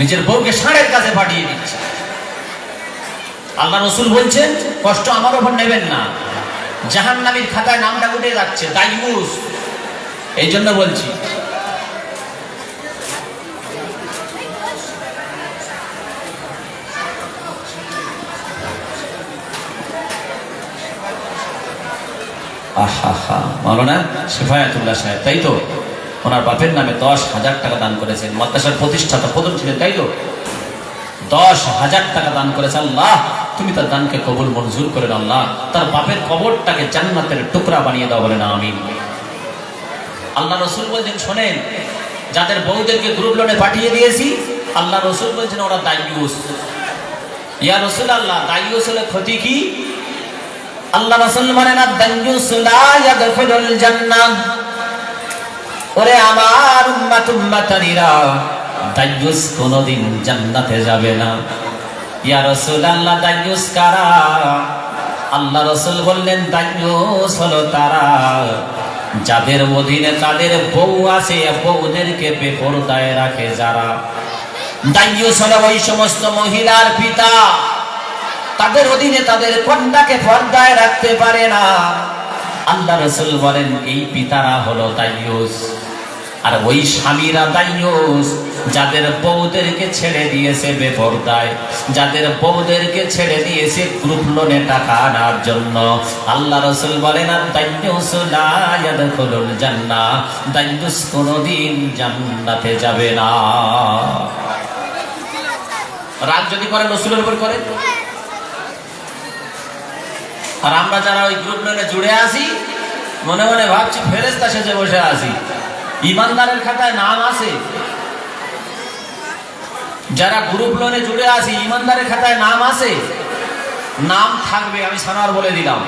নিজের বউকে ষাঁড়ের কাছে পাঠিয়ে দিচ্ছে। আল্লাহ রসুল বলছেন, কষ্ট আমার ওপর নেবেন না। জাহান নামীর খাতায় নামটা উঠে যাচ্ছে দাইমুস এই জন্য বলছি, আহা হা, মাওলানা শেফায়াতুল্লাহ সাহেব, তাই তো? ওনার বাপের নামে দশ হাজার টাকা দান করেছেন। মাদ্রাসার প্রতিষ্ঠাতা প্রথম ছিলেন, তাই তো? দশ হাজার টাকা দান করেছে আল্লাহ। তুমি তার দানকে কবুল মঞ্জুর করে দাও আল্লাহ। তার বাপের কবরটাকে জান্নাতের টুকরা বানিয়ে দাও বলে না আমি আল্লাহ রসুল বলছেন, শোনেন, যাদের বউদেরকে গ্রুপ লোনে পাঠিয়ে দিয়েছি, আল্লাহ রসুল বলছেন, ওরা দায়ুস। ইয়া রসুল আল্লাহ দায়ুস হলে ক্ষতি কি? আল্লাহ রসুল বলেন দায়ুস লা ওরে আমার উম্মাত উম্মাতানিরা দায়ুস কোনদিন জান্নাতে যাবে না। ইয়া রাসূলুল্লাহ, দায়ুস কারা? আল্লাহ রাসূল বললেন, দায়ুস হলো তারা যাদের অধীনে তাদের বউ আছে, বউদেরকে বেপরদায় রাখে যারা। দায়ুস হলো ওই সমস্ত মহিলার পিতা। তাদের অধীনে তাদের কন্যাকে পর্দায় রাখতে পারে না। আল্লাহ রসুল বলেন, এই পিতারা হলো দায়ুস। আর ওই স্বামীরা দায়ুস, যাদের বউদেরকে ছেড়ে দিয়েছে বেপরদায়, যাদের বউদেরকে ছেড়ে দিয়েছে গ্রুপ লোনে টাকা আনার জন্য। আল্লাহ রসুল বলেন, আর দায়ুস লা ইয়াদখুলুল জান্নাহ, দায়ুস কোনোদিন জান্নাতে যাবে না। রাগ যদি করেন, রসুলের উপর করেন। আর আমরা যারা ওই গ্রুপ লোনে জুড়ে আসি মনে মনে ভাবছি ফেরেস্তা সেজে বসে আছি। ইমানদারের খাতায় নাম আছে। যারা গ্রুপ লোনে জুড়ে আছি ইমানদারের খাতায় নাম আছে। নাম থাকবে, আমি সানার বলে দিলাম।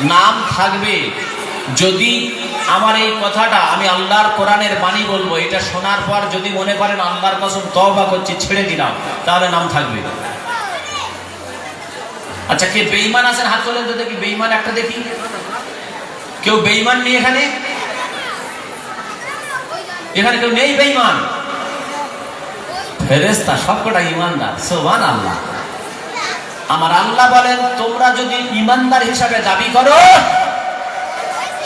নাম থাকবে। যদি আমার এই কথাটা আমি আল্লাহর কোরআনের বাণী বলব, এটা শোনার পর যদি মনে করেন আল্লাহর কসম তওবা করছি, ছেড়ে দিলাম, তাহলে নাম থাকবে। আচ্ছা কে বেঈমান আছেন, হাত তোলেন তো দেখি, বেঈমান একটা দেখি। কেউ বেঈমান নেই এখানে? এখানে কেউ নেই বেঈমান? ফেরেস্তা সবকটা ইমানদার সোমান আল্লাহ আমার আল্লাহ বলেন, তোমরা যদি ইমানদার হিসাবে দাবি করো,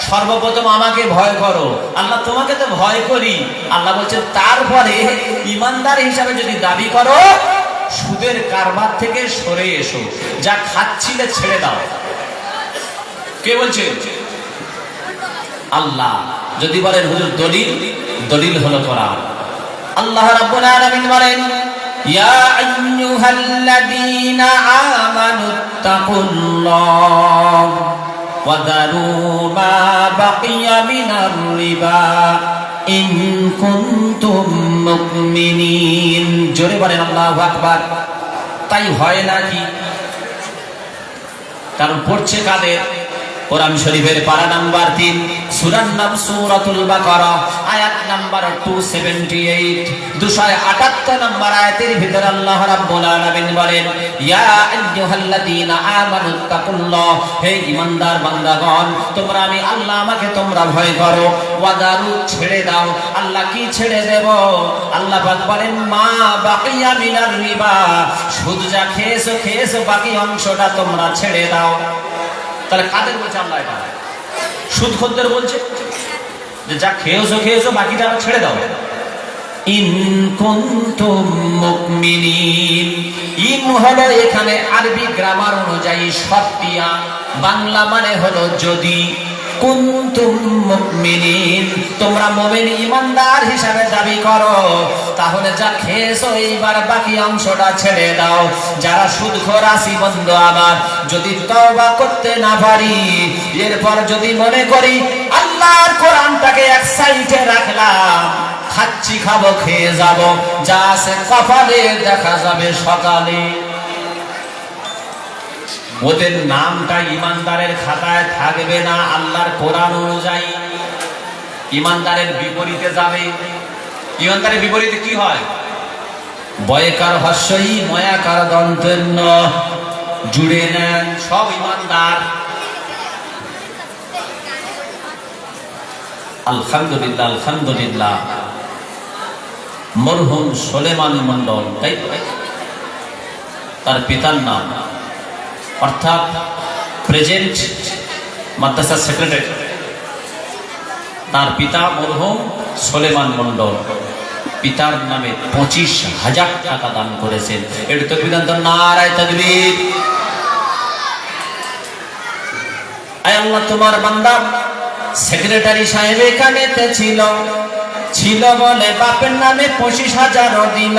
সর্বপ্রথম আমাকে ভয় করো। আল্লাহ, তোমাকে তো ভয় করি। আল্লাহ বলছে তারপরে ইমানদার হিসাবে যদি দাবি করো সুদের কারবার থেকে সরে এসো। যা খাচ্ছিলে ছেড়ে দাও। কে বলছে? আল্লাহ। যদি বলেন, হুজুর, দলিল? দলিল হলো কোরআন। আল্লাহ রাব্বুল বলেন, ইয়া আইয়ুহাল্লাযীনা আমানুত্তাকুল্লাহ ওয়া দারু মা বাকিয়া মিনার রিবা। ইন কুনতুম মুমিনিন। জোরে বলেন আল্লাহু আকবার। তাই হয় নাকি? কারণ পড়ছে কাদের? কোরআন শরীফের পারা নাম্বার তিন সুরার নাম সুরাতুল বাকারা, আয়াত নাম্বার টু সেভেন্টি এইট দুশো আটাত্তর নাম্বার আয়াতের ভিতরে আল্লাহ রাব্বুল আলামিন বলেন, ইয়া আইয়ুহাল্লাযীনা আমানুত্তাকুল্লাহ হে ঈমানদার বান্দাগণ, তোমরা আমি আল্লাহ আমাকে তোমরা ভয় করো, ওয়াদারু ছেড়ে দাও, আল্লাহ কি ছেড়ে দেব? আল্লাহ পাক বলেন, মা বাকিয়া মিনার রিবা সুদ যা খেয়েছো খেয়েছো, বাকি অংশটা তোমরা ছেড়ে দাও। তাহলে কাদের বলছে আল্লাহ সুদ খদ্দের বলছে। যে যা খেয়েছো খেয়েছো, বাকিটা ছেড়ে দাও। ইন এখানে আরবি গ্রামার অনুযায়ী সত্যিয়া বাংলা মানে হলো যদি। কুনতুম তোমরা মুমিন ইমানদার হিসাবে দাবি করো। তাহলে যা খেয়েছো, এইবার বাকি অংশটা ছেড়ে দাও। যারা সুদখোর আসি বন্ধু আমার, যদি তওবা করতে না পারি, এরপর যদি মনে করি আল্লাহর কোরআনটাকে এক সাইডে রাখলাম, খাচ্ছি, খাব, খেয়ে যাব। যা আছে কপালে দেখা যাবে সকালে। ওদের নামটা ইমানদারের খাতায় থাকবে না, আল্লাহর কোরআন অনুযায়ী। ইমানদারের বিপরীতে যাবে। ইমানদারের বিপরীতে কি হয়? বয়কার হস্যই ময়াকার দন্তন্য জুড়ে নেন সব ইমানদার। আলহামদুলিল্লাহ আলহামদুলিল্লাহ। মরহুম সোলেমান মন্ডল তাই তার পিতার নাম। অর্থাৎ প্রেজেন্ট মাদ্রাসা সেক্রেটারি, তার পিতা মরহুম সোলেমান মন্ডল পিতার নামে পঁচিশ হাজার টাকা দান করেছেন। এটা তো বিধান তো নারায় তকবীর। আয় আল্লাহ, তোমার বান্দা সেক্রেটারি সাহেব এখানেতে ছিল। ছিল বলে বাপের নামে পঁচিশ হাজারও দিল।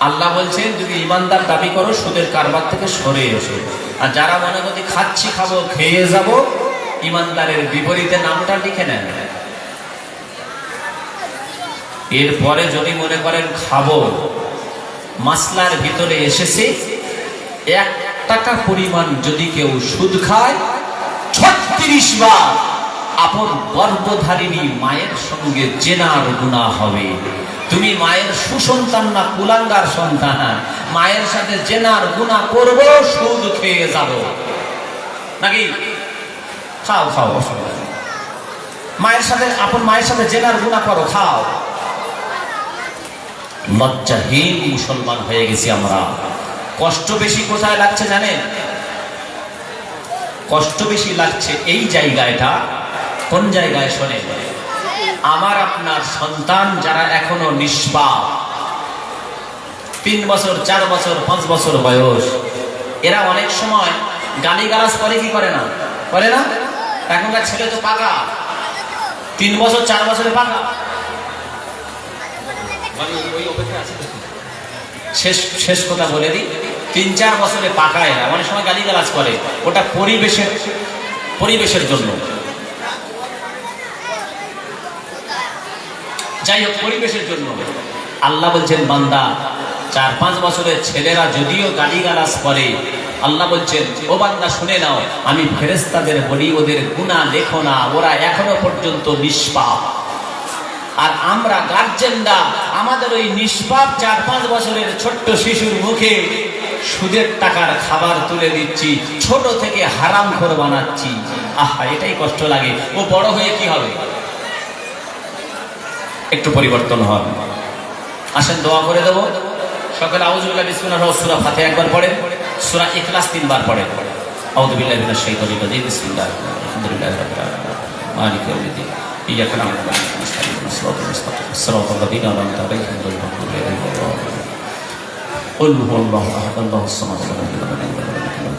আল্লাহ বলছেন, যদি ইমানদার দাবি করো, সুদের কারবার থেকে সরে এসো। আর যারা মনে করতে খাচ্ছি, খাব, খেয়ে যাব ইমানদারের বিপরীতে নামটা লিখে নেন। এরপরে যদি মনে করেন, খাব। মাসলার ভিতরে এসেছে, এক টাকা পরিমাণ যদি কেউ সুদ খায়, ছত্রিশ বার আপন গর্ভধারিণী মায়ের সঙ্গে জেনার গুণা হবে। তুমি মায়ের সুসন্তান না কুলাঙ্গার সন্তান? মায়ের সাথে জেনার গুণা করব, সুদ খেয়ে যাব। নাকি? খাও খাও মায়ের সাথে, আপন মায়ের সাথে জেনার গুণা করো, খাও। লজ্জাহীন মুসলমান হয়ে গেছি আমরা। কষ্ট বেশি কোথায় লাগছে জানেন? কষ্ট বেশি লাগছে এই জায়গাটা। কোন জায়গায়? শোনে আমার আপনার সন্তান যারা এখনও নিষ্পাপ, তিন বছর, চার বছর, পাঁচ বছর বয়স, এরা অনেক সময় গালি গালাজ করে কি করে না? করে না? এখনকার ছেলে তো পাকা। তিন বছর, চার বছরে পাকা। শেষ শেষ কথা বলে দিই। তিন, চার বছরে পাকা এরা অনেক সময় গালি গালাজ করে। ওটা পরিবেশের পরিবেশের জন্য। যাই হোক, পরিবেশের জন্য। আল্লাহ বলছেন, বান্দা, চার পাঁচ বছরের ছেলেরা যদিও গালিগালাজ করে, আল্লাহ বলছেন, ও বান্দা, শুনে নাও, আমি ফেরেস্তাদের বলি, ওদের গুণা লেখো না, ওরা এখনও পর্যন্ত নিষ্পাপ। আর আমরা গার্জেনরা, আমাদের ওই নিষ্পাপ চার পাঁচ বছরের ছোট্ট শিশুর মুখে সুদের টাকার খাবার তুলে দিচ্ছি, ছোট থেকে হারাম খোর বানাচ্ছি। আহা, এটাই কষ্ট লাগে। ও বড় হয়ে কি হবে? একটু পরিবর্তন হন আসেন দোয়া করে দেবো সকালে আউজুল্লাহ বিসমিল্লাহ সূরা ফাতিহা একবার পড়েন সূরা ইখলাস তিনবার পড়েন আউযু বিল্লাহি মিনাশ শাইতানির রাজিম বিসমিল্লাহির আলহামদুলিল্লাহি রাব্বিল আলামিন মালিক ইয়াউমিদ্দিন ইyyaka na'budu wa iyyaka nasta'in ihdinas siratal mustaqim siratal ladzina an'amta 'alaihim ghayril maghdubi 'alaihim waladdallin قل هو الله احد الله الصمد لم يلد ولم يولد ولم يكن له كفوا أحد.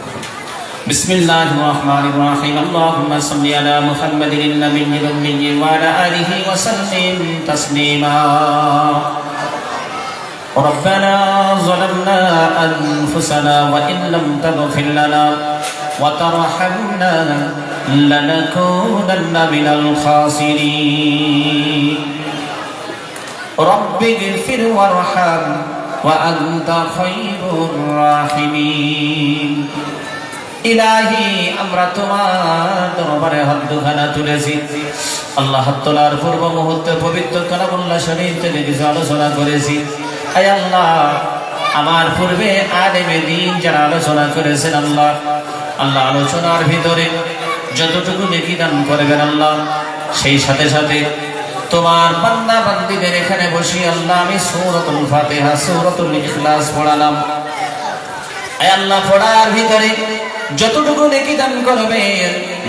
بسم الله الرحمن الرحيم اللهم صل على محمد النبي الأمي وعلى آله وسلم تسليما ربنا ظلمنا أنفسنا وإن لم تغفر لنا وترحمنا لنكونن من الخاسرين رب اغفر وارحم وأنت خير الراحمين ইলাহি, আমরা তোমার দরবারে হাত দুখানা তুলেছি। আল্লাহ তোলার পূর্ব মুহূর্তে পবিত্র কালামুল্লাহ শরীফ থেকে কিছু আলোচনা করেছি। আয় আল্লাহ, আমার পূর্বে আলেমে দিন যারা আলোচনা করেছেন আল্লাহ আল্লাহ আলোচনার ভিতরে যতটুকু নেকি দান করবেন আল্লাহ, সেই সাথে সাথে তোমার বান্দা বান্দিদের এখানে বসি আল্লাহ আমি সূরাতুল ফাতিহা, সূরাতুল ইখলাস পড়ালাম। আয় আল্লাহ, পড়ার ভিতরে যতটুকু নেকি দান করবে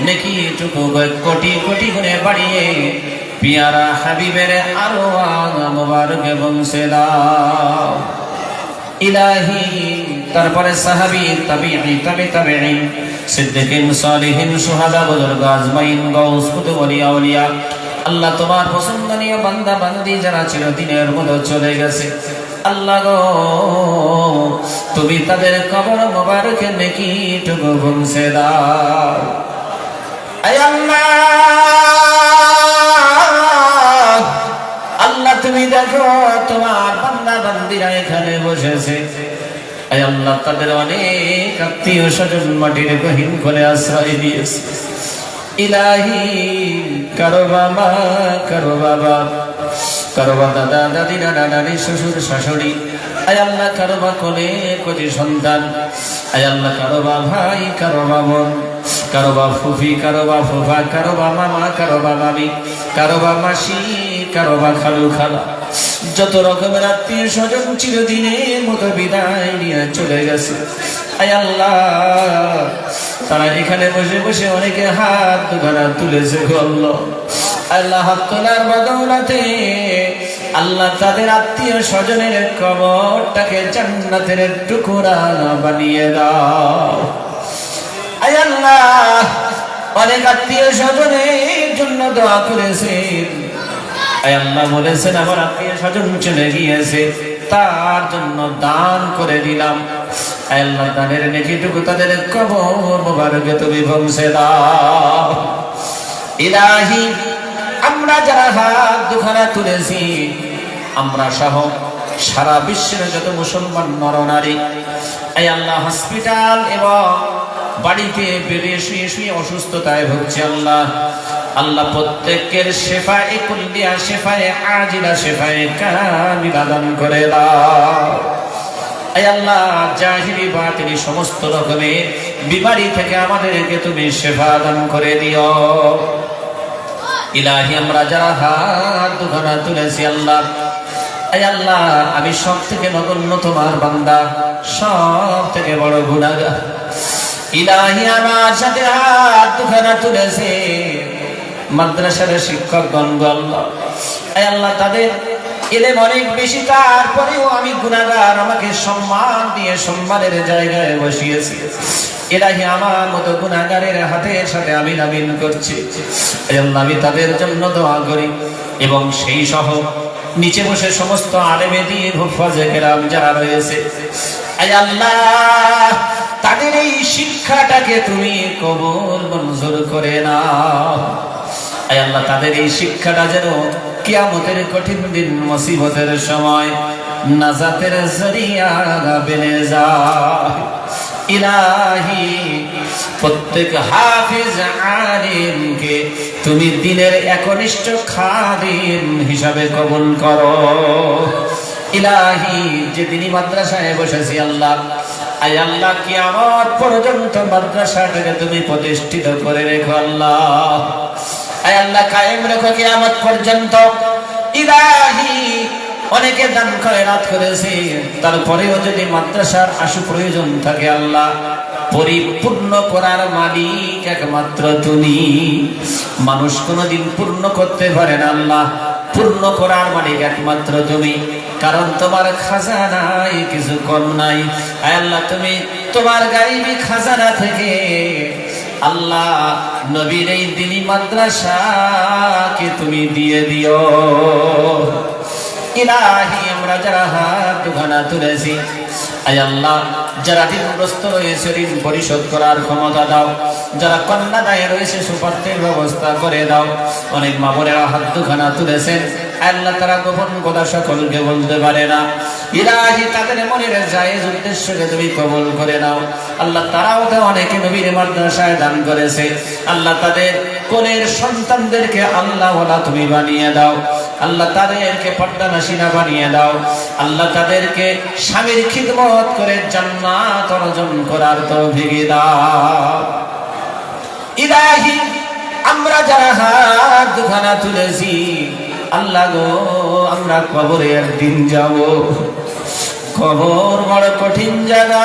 নেকি টুকু কোটি কোটি গুণে বাড়িয়ে, পিয়ারা হাবিবের আরও মোবারক এবং ইলাহি, তারপরে সাহাবি, তাবিঈ, তাবি তাবিঈ, সিদ্দিকিন, সালিহিন, সুহাদা, বুজুর্গ, আজমাইন, গাউস, কুতুব আউলিয়া আল্লাহ তোমার পছন্দনীয় বান্দা বান্দি যারা ছিল দিনের মতো চলে গেছে। আল্লাহ গো, তুমি তাদের কবর মোবারকে নেকি টুকু পৌঁছে দাও। আল্লাহ তুমি দেখো তোমার বান্দা বান্দিরা এখানে বসেছে। আল্লাহ, তাদের অনেক আত্মীয় স্বজন মাটির গহীন করে আশ্রয় দিয়েছে। ইলাহি, কারও বাবা কারও বাবা। কারও বা দাদা দাদি নানা নানি শ্বশুর শাশুড়ি। আয় আল্লাহ কারও বা কোলে কোটি সন্তান। আয় আল্লাহ কারও বা ভাই কারও বা বোন। কারও বা ফুফি কারও বা ফুফা কারও বা মামা কারও বা মামি। কারও বা মাসি কারও বা খালু খালা। যত রকমের আত্মীয় স্বজন চিরদিনের মতো বিদায় নিয়ে চলে গেছে। আয় আল্লাহ, তারা এখানে বসে বসে অনেকে হাত দুখানা তুলেছে গল্ল আল্লাহ তোলার বদৌলাতে আল্লাহ তাদের আত্মীয় স্বজনের কবরটাকে জান্নাতের টুকুরা বানিয়ে দাও। আয় আল্লাহ, অনেক আত্মীয় স্বজনের জন্য দোয়া করেছেন। আল্লাহ বলেছেন, আমার আত্মীয় স্বজন চলে গিয়েছে, তার জন্য দান করে দিলাম। আল্লাহ দানের নেকিটুকু তাদের কবর মোবারকে তুমি পৌঁছে দাও। ইলাহি আমরা যারা হাত দুখানা তুলেছি, আমরা সহ সারা বিশ্বের যত মুসলমান নরনারী, এই আল্লাহ হসপিটাল এবং বাড়িতে বেরিয়ে শুয়ে শুয়ে অসুস্থতায় ভুগছে আল্লাহ। আল্লাহ প্রত্যেকের শেফায়ে কুল্লিয়া, শেফায়ে আজিলা, শেফায়ে কামিলা দান করে আয় আল্লাহ জাহিরি বা তিনি সমস্ত রকমের বিমারি থেকে আমাদেরকে তুমি সেবা দান করে দিও। ইলাহি, আমরা যারা হাত দুখানা তুলেছি আল্লাহ। আয় আল্লাহ, আমি সব থেকে নগণ্য তোমার বান্দা, সব থেকে বড় গুণাগা ইলাহি, আমার সাথে হাত দুখানা তুলেছে, মাদ্রাসার শিক্ষকগণ আল্লাহ। আল্লাহ, তাদের এলেম অনেক বেশি, তারপরেও আমি গুণাগার, আমাকে সম্মান দিয়ে সম্মানের জায়গায় বসিয়েছি। এরাহি আমার মতো গুণাগারের হাতের সাথে আমি নামিন করছি। আমি তাদের জন্য দোয়া করি। এবং সেই সহ নিচে বসে সমস্ত আলেমে দিয়ে হুফাজে কেরাম যারা রয়েছে তাদের এই শিক্ষাটাকে তুমি কবুল মঞ্জুর করে না আল্লাহ, তাদের এই শিক্ষাটা যেন কিয়ামতের কঠিন দিন মুসিবতের সময় নাজাতের জরিয়া বেনে যায়। ইলাহি, প্রত্যেক হাফিজ আলিমকে তুমি দিনের একনিষ্ঠ খাদিম হিসাবে কবুল করো। ইলাহি যে তিনি মাদ্রাসায় বসেছি আল্লাহ, আয় আল্লাহ কি আমার পর্যন্ত মাদ্রাসাটাকে তুমি প্রতিষ্ঠিত করে রেখো আল্লাহ। আয় আল্লাহ, কায়েম রেখো কি আমার পর্যন্ত। ইলাহি, অনেকে দান করেছে। তারপরেও যদি মাদ্রাসার আশু প্রয়োজন থাকে আল্লাহ, পরিপূর্ণ করার মালিক একমাত্র তুমি। মানুষ কোনোদিন পূর্ণ করতে পারে না আল্লাহ, পূর্ণ করার মালিক একমাত্র তুমি। কারণ তোমার খাজানায় কিছু কম নাই। আল্লাহ, তুমি তোমার গাইবি খাজানা থেকে আল্লাহ নবীর এই দিনী মাদ্রাসাকে তুমি দিয়ে দিও। ইলাহি আমরা যারা হাত তুলেছি। আয় আল্লাহ, যারা ঋণগ্রস্ত রয়েছে, ঋণ পরিশোধ করার ক্ষমতা দাও। যারা কন্যা দায়ে রয়েছে, সুপার্থের ব্যবস্থা করে দাও। অনেক মা বোনেরা হাত তুলেছেন। আল্লাহ তারা গোপন কথা বলতে পারে না। ইলাহি তাদের মনের জায়েজ উদ্দেশ্যকে তুমি কবল করে নাও। আল্লাহ তারাও তো অনেকে নবীর মাদ্রাসায় দান করেছে। আল্লাহ তাদের কোলের সন্তানদেরকে আল্লাহ তুমি বানিয়ে দাও। আল্লাহ তাদেরকে পর্দানাসীনা বানিয়ে দাও। আল্লাহ তাদেরকে স্বামীর খিদমত করে জান্নাত অর্জন করার তো ভেঙে দাও। ইলাহি, আমরা যারা হাত দুখানা তুলেছি, আল্লাহ গো, আমরা কবরে একদিন যাব। কবর বড় কঠিন জায়গা।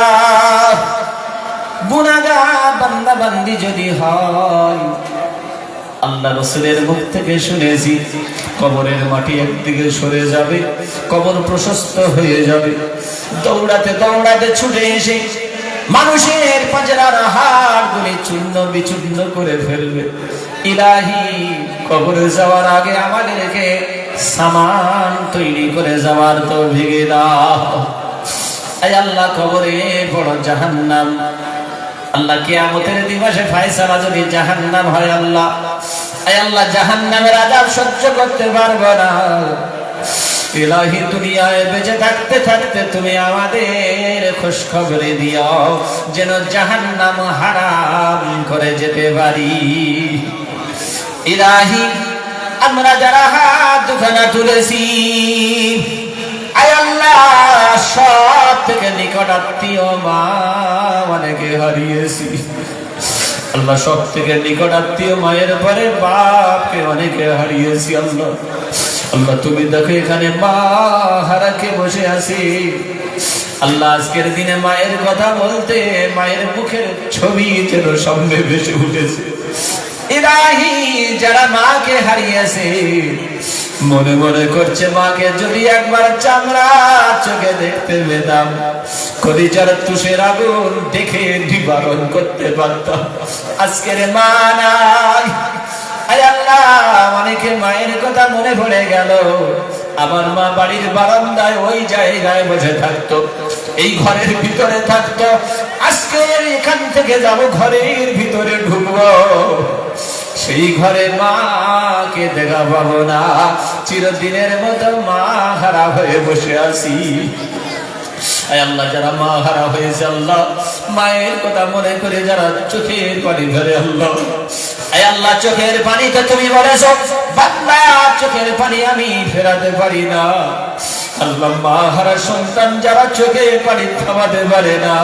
গুনাগা বান্দা বান্দি যদি হয় আল্লাহ রসুলের মুখ থেকে শুনেছি, কবরের মাটি একদিকে সরে যাবে, কবর প্রশস্ত হয়ে যাবে। দৌড়াতে দৌড়াতে ছুটে এসে মানুষের পাজরার হাড় গুলি চূর্ণ বিচূর্ণ করে ফেলবে। ইলাহি, কবরে যাওয়ার আগে আমাদেরকে সামান তৈরি করে যাওয়ার তো ভেঙে দাও আল্লাহ, কবরে বড় জাহান্নাম আল্লাহ কিয়ামতের দিবসে ফায়সালা যদি জাহান্নাম হয় আল্লাহ, আয় আল্লাহ জাহান্নামের আযাব সহ্য করতে পারব না। ইলাহি দুনিয়ায় বেঁচে থাকতে থাকতে তুমি আমাদের খুশখবরি দিও, যেন জাহান্নাম হারাম করে যেতে পারি। ইলাহি, আমরা যারা হাত দুখানা তুলেছি সব থেকে নিকট আত্মীয় মা অনেকে হারিয়েছি। আল্লাহ, সব থেকে নিকট আত্মীয় মায়ের পরে বাপকে অনেকে হারিয়েছি আল্লাহ। আল্লাহ, তুমি দেখো এখানে মা হারাকে বসে আছি। আল্লাহ, আজকের দিনে মায়ের কথা বলতে মায়ের মুখের ছবি যেন সামনে বেশি উঠেছে। যারা মাকে হারিয়েছে। মনে মনে করছে মাকে, যদি একবার চামড়া চোখে দেখতে পেতাম, কলিজার তুষের আগুন দেখে নিবারণ করতে পারতাম। আজকের মা নাই। আয় আল্লাহ অনেকে মায়ের কথা মনে পড়ে গেল। আমার মা বাড়ির বারান্দায় ওই জায়গায় বসে থাকতো। এই ঘরের ভিতরে থাকতো। আজকে এখান থেকে যাব ঘরের ভিতরে ঢুকবো। সেই ঘরে মাকে দেখা পাবো না। চিরদিনের মতো মা হারা হয়ে বসে আছি। আল্লাহ, যারা মা হারা হয়েছে আল্লাহ, মায়ের কথা মনে করে যারা চোখের পানি ধরে আল্লাহ। আল্লাহ, চোখের পানি তো তুমি বলেছ। বাংলা চোখের পানি আমি ফেরাতে পারি না। আল্লাহ মা হারা সন্তান যারা চোখের পানি থামাতে পারে না।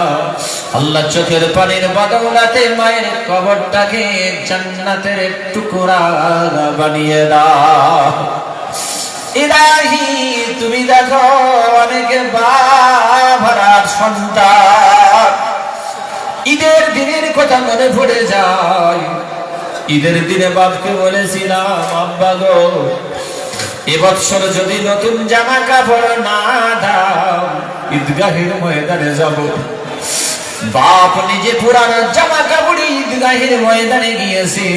আল্লাহ চোখের পানির বদৌলাতে মায়ের কবরটাকে জান্নাতের টুকরা বানিয়ে দাও। ইলাহি, তুমি দেখো অনেকে বাবার সন্তান। ঈদের দিনের কথা মনে পড়ে যায়। ঈদের দিনে বাপকে বলেছিলাম, আব্বা গো, এবছর যদি নতুন জামা কাপড় না দাও, ঈদগাহের ময়দানে যাব। বাপ নিজে পুরানো জামা কাপড় ঈদগাহের ময়দানে গিয়েছে।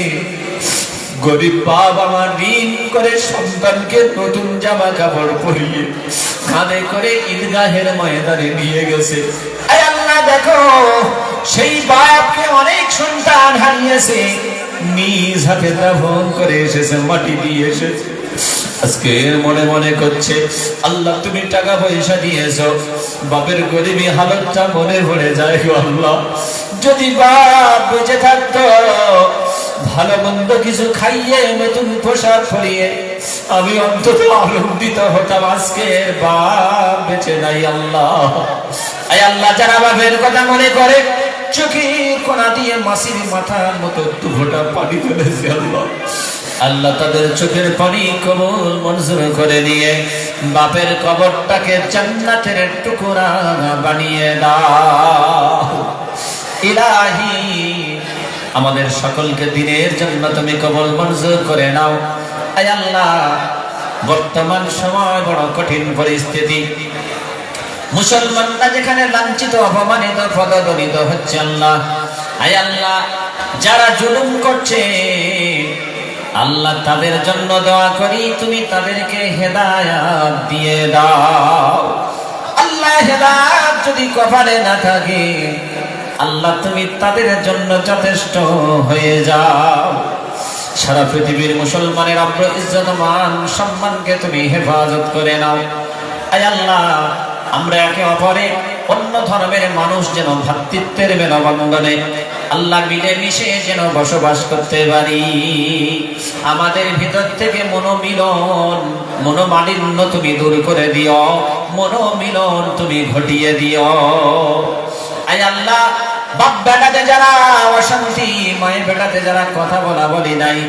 গরিব বাপ আমার ঋণ করে সন্তানকে নতুন জামা কাপড় পরিয়ে কাঁধে করে ঈদগাহের ময়দানে নিয়ে গেছে। আল্লাহ, দেখো, সেই বাপকে অনেক সন্তান হারিয়েছে। নিজ হাতে দাফন করে এসেছে, মাটি দিয়ে এসেছে। আজকে মনে মনে করছে, আল্লাহ তুমি টাকা পয়সা দিয়েছ, বাপের গরিবী হালতটা মনে পড়ে যায় আল্লাহ। যদি বাপ বেঁচে থাকতো, ভালো মন্দ কিছু খাইয়ে, নতুন পোশাক পরিয়ে, আমি অন্তত আনন্দিত হতাম, আজকে বাপ বেঁচে নাই আল্লাহ। আয় আল্লাহ, যারা বাপের কথা মনে করে চোখে কোনা দিয়ে মাসির মাথার মতো দুঘটা পানি ফেলেছে আল্লাহ। আল্লাহ তাদের চোখের পানি কবল মঞ্জুর করে নিয়ে বাপের কবরটাকে জান্নাতের টুকরা বানিয়ে দাও। আমাদের সকলকে দিনের জন্য তুমি কবল মঞ্জুর করে নাও। আল্লাহ, বর্তমান সময় বড় কঠিন পরিস্থিতি। মুসলমানরা যেখানে লাঞ্ছিত, অপমানিত, পদদলিত হচ্ছে আল্লাহ আয় আল্লাহ, যারা জুলুম করছে, আল্লাহ তাদের জন্য দোয়া করি, তুমি তাদেরকে হেদায়াত দিয়ে দাও। আল্লাহ হেদায়াত যদি কপালে না থাকে, আল্লাহ তুমি তাদের জন্য যথেষ্ট হয়ে যাও। সারা পৃথিবীর মুসলমানের অব্র ইজ্জত মান, সম্মানকে তুমি হেফাজত করে নাও। আয় আল্লাহ আমরা একে অপরে অন্য ধর্মের মানুষ যেন ভ্রাতৃত্বের মেলবন্ধনে আল্লাহ মিলে মিশে যেন বসবাস করতে পারি। আমাদের ভিতর থেকে মনোমিলন, মনোমালিন্য তুমি দূর করে দিও। মনোমিলন তুমি ঘটিয়ে দিও। আয় আল্লাহ, বাপ বেটাতে যারা অশান্তি, মায়ের বেটাতে যারা কথা বলা বলি নাই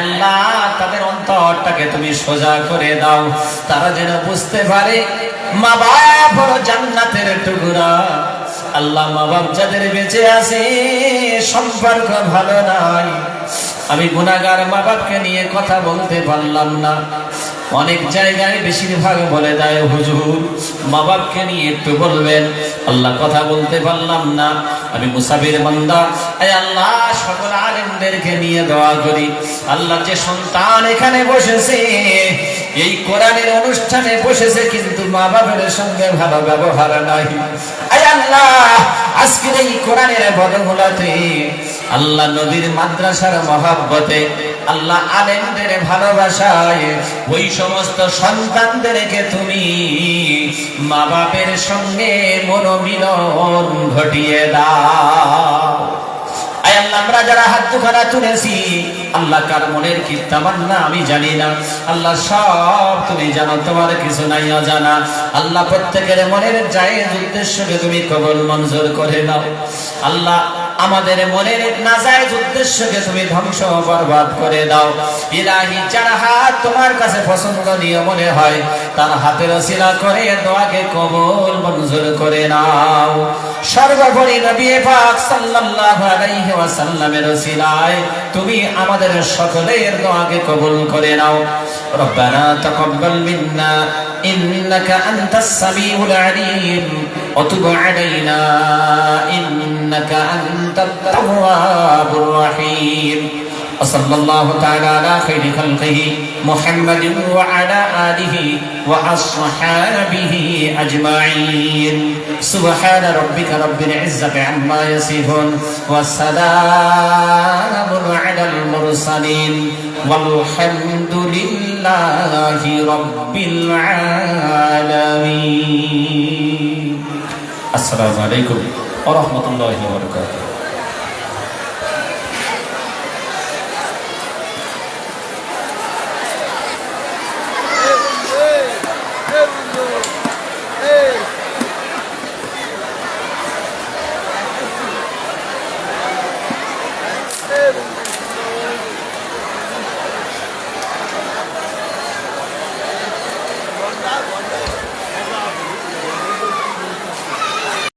আল্লাহ, তাদের অন্তরটাকে তুমি সোজা করে দাও। তারা যেন বুঝতে পারে মা বাপ জান্নাতের টুকরা। আল্লাহ মা বাপ যাদের বেঁচে আছে, সম্পর্ক ভালো নাই। আমি গুণাগার মা বাপকে নিয়ে কথা বলতে পারলাম না। অনেক জায়গায় বেশিরভাগ বলে দেয়, হুজুর, মা বাপকে নিয়ে একটু বলবেন। আল্লাহ কথা বলতে পারলাম না। আমি মুসাফির এই আল্লাহ, সকল আলেমদেরকে নিয়ে দোয়া করি। আল্লাহ যে সন্তান এখানে বসেছে এই কোরআনের অনুষ্ঠানে বসেছে কিন্তু মা বাপের সঙ্গে ভালো ব্যবহার নাই। আল্লাহ, আজকের এই কোরআনের বদমূলাতে আল্লাহ নদীর মাদ্রাসার মহাব্বতে আল্লাহ আলেমদের ভালোবাসায় ওই সমস্ত সন্তানদেরকে তুমি মা বাপের সঙ্গে মনোমিলন ঘটিয়ে দাও। আল্লাহ, আমরা যারা হাত দুখানা তুলেছি, আল্লাহ কার মনের কি তামান্না আমি জানি না। আল্লাহ সব তুমি জানো, তোমার কিছু নাই অজানা। আল্লাহ প্রত্যেকের মনের জায়েজ উদ্দেশ্যকে তুমি কবল মঞ্জুর করে দাও আল্লাহ আমাদের মনের নাজায়েজ উদ্দেশ্যকে তুমি ধ্বংস বরবাদ করে দাও। ইলাহি যার হাত তোমার কাছে পছন্দনীয় মনে হয়, তার হাতের ওসিলা করে দোয়াকে কবল মঞ্জুর করে নাও। সর্বোপরি নবী পাক সাল্লাল্লাহু আলাইহি ওয়াসাল্লামের ওসিলায় তুমি আমাদের সকলের দোয়াকে কবুল করে নাও রব্বানা তাকাব্বাল মিন্না ইন্নাকা আনতাস সামিউল আলিম وتب علينا إنك أنت التواب الرحيم وصلى الله تعالى على خير خلقه محمد وعلى آله وأصحابه أجمعين سبحان ربك رب العزة عما يصفون وسلام على المرسلين والحمد لله رب العالمين السلام عليكم ورحمة الله وبركاته